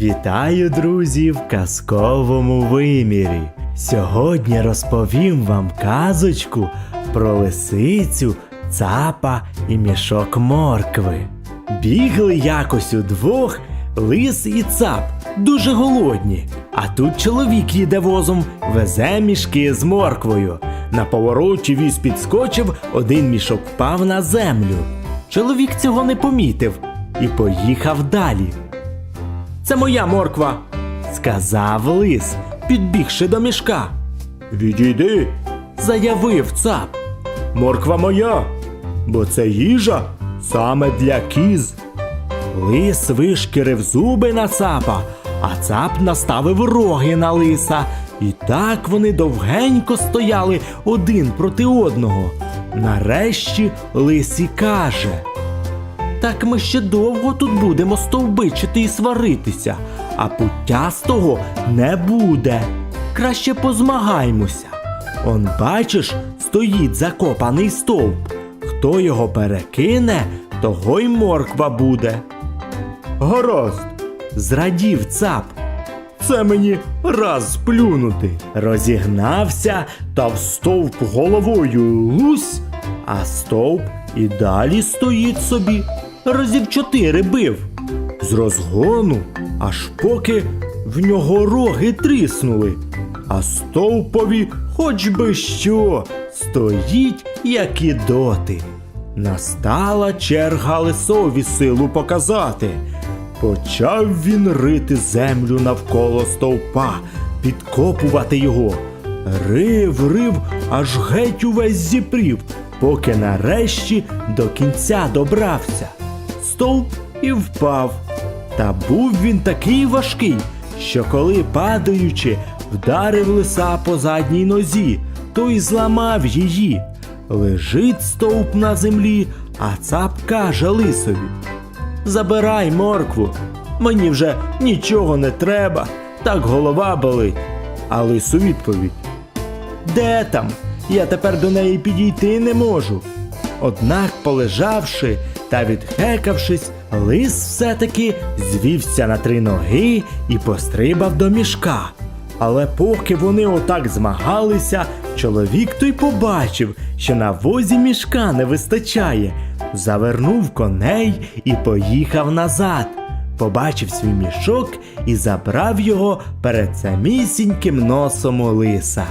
Вітаю, друзі, в казковому вимірі. Сьогодні розповім вам казочку про лисицю, цапа і мішок моркви. Бігли якось удвох лис і цап, дуже голодні. А тут чоловік їде возом, везе мішки з морквою. На повороті віз підскочив, один мішок впав на землю. Чоловік цього не помітив і поїхав далі. Це моя морква, сказав лис, підбігши до мішка. Відійди, заявив цап. Морква моя, бо це їжа саме для кіз. Лис вишкірив зуби на цапа, а цап наставив роги на лиса. І так вони довгенько стояли один проти одного. Нарешті лис і каже. Так ми ще довго тут будемо стовбичити і сваритися, а пуття з того не буде. Краще позмагаймося. Он, бачиш, стоїть закопаний стовп. Хто його перекине, того й морква буде. Гаразд, зрадів цап. Це мені раз сплюнути. Розігнався та в стовп головою лусь, а стовп і далі стоїть собі. Разів чотири бив. З розгону, аж поки в нього роги тріснули. А стовпові хоч би що, стоїть, як і доти. Настала черга лисові силу показати. Почав він рити землю навколо стовпа, підкопувати його. Рив, рив, аж геть увесь зіпрів, поки нарешті до кінця добрався. Стовп і впав. Та був він такий важкий, що коли падаючи, вдарив лиса по задній нозі, то й зламав її. Лежить стовп на землі, а цап каже лисові. Забирай моркву. Мені вже нічого не треба, так голова болить. А лису відповідь. Де там? Я тепер до неї підійти не можу. Однак, полежавши та відхекавшись, лис все-таки звівся на три ноги і пострибав до мішка. Але поки вони отак змагалися, чоловік той побачив, що на возі мішка не вистачає, завернув коней і поїхав назад. Побачив свій мішок і забрав його перед самісіньким носом у лиса.